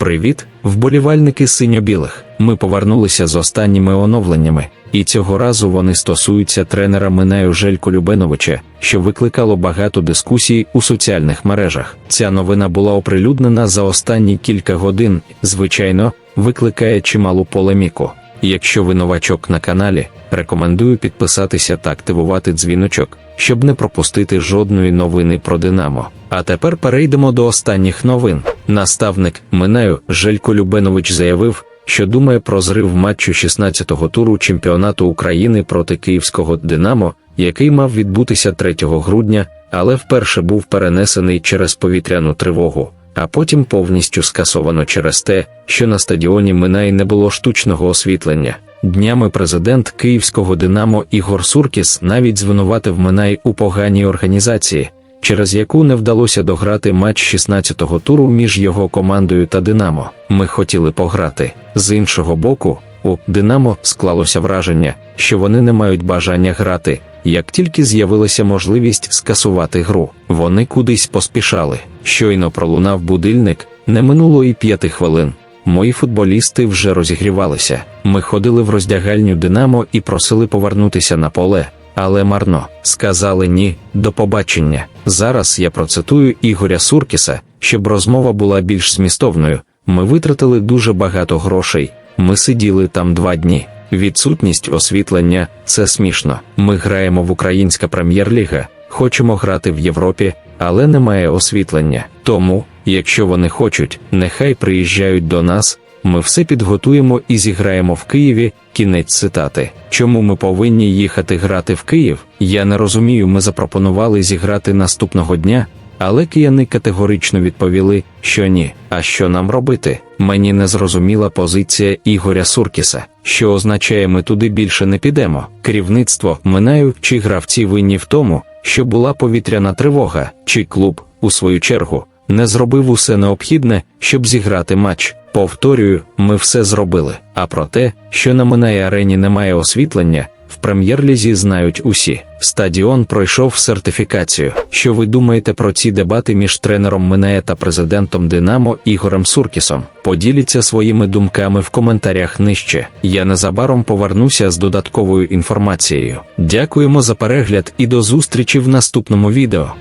Привіт, вболівальники синьо-білих. Ми повернулися з останніми оновленнями, і цього разу вони стосуються тренера Минаю Желько Любеновича, що викликало багато дискусій у соціальних мережах. Ця новина була оприлюднена за останні кілька годин, звичайно, викликає чималу полеміку. Якщо ви новачок на каналі, рекомендую підписатися та активувати дзвіночок, щоб не пропустити жодної новини про Динамо. А тепер перейдемо до останніх новин. Наставник Минаю Желько Любенович заявив, що думає про зрив матчу 16-го туру чемпіонату України проти київського Динамо, який мав відбутися 3 грудня, але вперше був перенесений через повітряну тривогу. А потім повністю скасовано через те, що на стадіоні Минай не було штучного освітлення. Днями президент київського Динамо Ігор Суркіс навіть звинуватив Минай у поганій організації, через яку не вдалося дограти матч 16-го туру між його командою та Динамо. Ми хотіли пограти. З іншого боку, у Динамо склалося враження, що вони не мають бажання грати. Як тільки з'явилася можливість скасувати гру, вони кудись поспішали. Щойно пролунав будильник, не минуло і п'яти хвилин. Мої футболісти вже розігрівалися. Ми ходили в роздягальню Динамо і просили повернутися на поле, але марно сказали ні, до побачення. Зараз я процитую Ігоря Суркіса, щоб розмова була більш змістовною. Ми витратили дуже багато грошей. Ми сиділи там два дні. Відсутність освітлення це смішно. Ми граємо в Українська прем'єр-ліга, хочемо грати в Європі, але немає освітлення. Тому, якщо вони хочуть, нехай приїжджають до нас. Ми все підготуємо і зіграємо в Києві. Кінець цитати. Чому ми повинні їхати грати в Київ? Я не розумію. Ми запропонували зіграти наступного дня, але кияни категорично відповіли, що ні. А що нам робити? Мені не зрозуміла позиція Ігоря Суркіса, що означає, ми туди більше не підемо. Керівництво минаю чи гравці винні в тому, що була повітряна тривога, чи клуб, у свою чергу, не зробив усе необхідне, щоб зіграти матч. Повторюю, ми все зробили. А про те, що на Минає арені немає освітлення, в прем'єр-лізі знають усі. Стадіон пройшов сертифікацію. Що ви думаєте про ці дебати між тренером Минає та президентом Динамо Ігорем Суркісом? Поділіться своїми думками в коментарях нижче. Я незабаром повернуся з додатковою інформацією. Дякуємо за перегляд і до зустрічі в наступному відео.